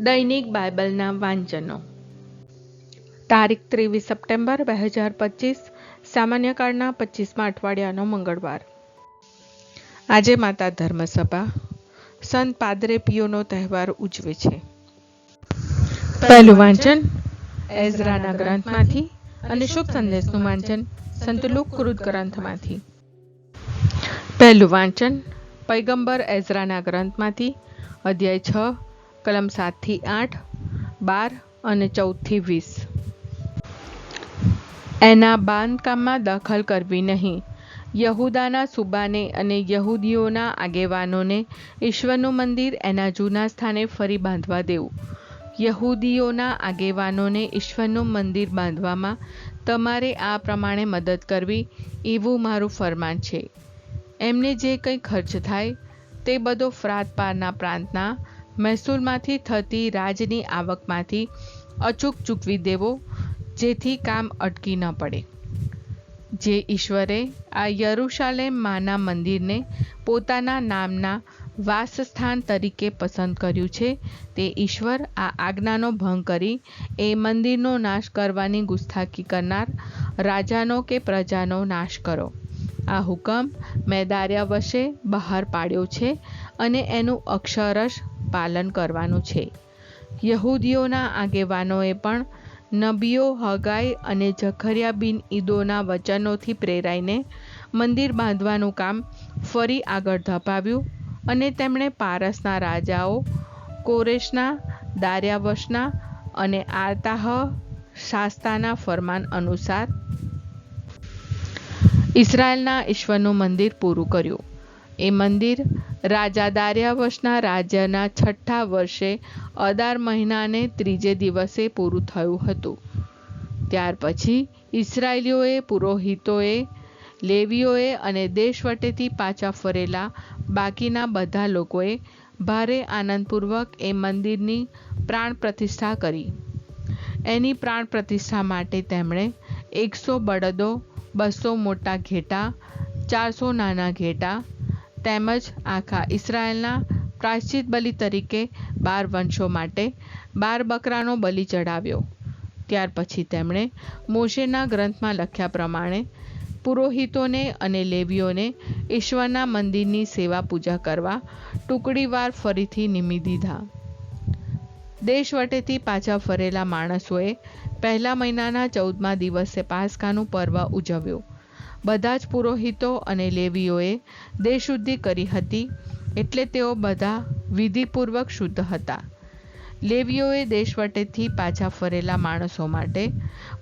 દૈનિક બાઇબલના વાંચનો. તારીખ ત્રેવીસ સપ્ટેમ્બર બે હજાર પચીસ સામાન્ય કાળના પચીસમા અઠવાડિયાનો મંગળવાર. આજે માતા ધર્મસભા. સંત પાદરે પિયોનો તહેવાર ઉજવે છે. પહેલું વાંચન એઝરાના ગ્રંથમાંથી અને શુભ સંદેશનું વાંચન સંત લુક કૃત ગ્રંથમાંથી. પહેલું વાંચન પૈગંબર એઝરાના ગ્રંથમાંથી, અધ્યાય છ કલમ સાતથી આઠ, બાર અને ચૌદથી વીસ. એના બાંધકામમાં દખલ કરવી નહીં. યહુદાના સુબાને અને યહૂદીઓના આગેવાનોને ઈશ્વરનું મંદિર એના જૂના સ્થાને ફરી બાંધવા દેવું. યહૂદીઓના આગેવાનોને ઈશ્વરનું મંદિર બાંધવામાં તમારે આ પ્રમાણે મદદ કરવી એવું મારું ફરમાન છે. એમને જે કંઈ ખર્ચ થાય તે બધો ફ્રાત પારના પ્રાંતના મહેસૂલમાંથી થતી રાજની આવકમાંથી અચૂક ચૂકવી દેવો, જેથી કામ અટકી ન પડે. જે ઈશ્વરે આ યરુશાલેમ માના મંદિરને પોતાના નામના વાસસ્થાન તરીકે પસંદ કર્યું છે, તે ઈશ્વર આ આજ્ઞાનો ભંગ કરી એ મંદિરનો નાશ કરવાની ગુસ્તાખી કરનાર રાજાનો કે પ્રજાનો નાશ કરો. આ હુકમ મેં દાર્યા વશે બહાર પાડ્યો છે અને એનું અક્ષરશ પાલન કરવાનું છે. યહૂદીઓના આગેવાનોએ પણ નબીઓ, હગાઈ અને જખરિયા બિન ઈદોના વચનોથી પ્રેરાઈને મંદિર બાંધવાનું કામ ફરી આગળ ધપાવ્યું અને તેમણે પારસના રાજાઓ, કોરેશના, દાર્યાવશના અને આર્તાહ શાસ્તાના ફરમાન અનુસાર ઇસરાયેલના ઈશ્વરનું મંદિર પૂરું કર્યું. એ મંદિર રાજા દાર્યાવશના રાજ્યના છઠ્ઠા વર્ષે અદાર મહિનાને ત્રીજે દિવસે પૂરું થયું હતું. ત્યાર પછી ઇસરાયેલીઓએ, પુરોહિતોએ, લેવીઓએ અને દેશવટેથી પાછા ફરેલા બાકીના બધા લોકોએ ભારે આનંદપૂર્વક એ મંદિરની પ્રાણ પ્રતિષ્ઠા કરી. એની પ્રાણ પ્રતિષ્ઠા માટે તેમણે એકસો બળદો, બસો મોટા ઘેટા, ચારસો નાના ઘેટા તેમજ આખા ઇસરાયલના પ્રાયશ્ચિત બલિ તરીકે બાર વંશો માટે બાર બકરાનો બલિ ચઢાવ્યો. ત્યાર પછી તેમણે મોશેના ગ્રંથમાં લખ્યા પ્રમાણે પુરોહિતોને અને લેવીઓને ઈશ્વરના મંદિરની સેવા પૂજા કરવા ટુકડીવાર ફરીથી નિમી દીધા. દેશવટેથી પાછા ફરેલા માણસોએ પહેલા મહિનાના ચૌદમા દિવસે પાસકાનું પર્વ ઉજવ્યું. બધા જ પુરોહિતો અને લેવીઓએ દેશશુદ્ધિ કરી હતી એટલે તેઓ બધા વિધિપૂર્વક શુદ્ધ હતા. લેવીઓએ દેશવટેથી પાછા ફરેલા માણસો માટે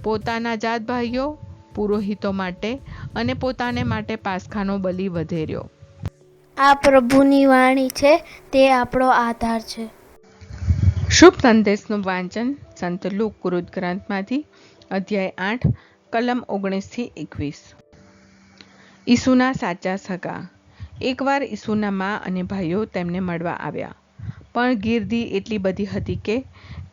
પોતાના જાત ભાઈઓ પુરોહિતો માટે અને પોતાને માટે પાસખાનો બલિ વધેર્યો. આ પ્રભુની વાણી છે તે આપણો આધાર છે. શુભ સંદેશનું વાંચન સંત લુક કૃત ગ્રંથમાંથી અધ્યાય આઠ કલમ ઓગણીસથી એકવીસ. ઈસુના સાચા સગા. એકવાર ઈસુના મા અને ભાઈઓ તેમને મળવા આવ્યા. પણ ગીર્દી એટલી બધી હતી કે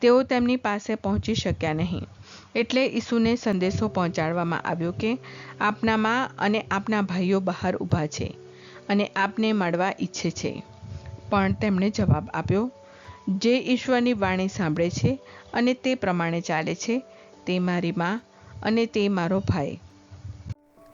તેઓ તેમની પાસે પહોંચી શક્યા નહીં. એટલે ઈસુને સંદેશો પહોંચાડવામાં આવ્યો કે આપના મા અને આપના ભાઈઓ બહાર ઊભા છે અને આપને મળવા ઈચ્છે છે. પણ તેમણે જવાબ આપ્યો, જે ઈશ્વરની વાણી સાંભળે છે અને તે પ્રમાણે ચાલે છે, તે મારી મા અને તે મારો ભાઈ.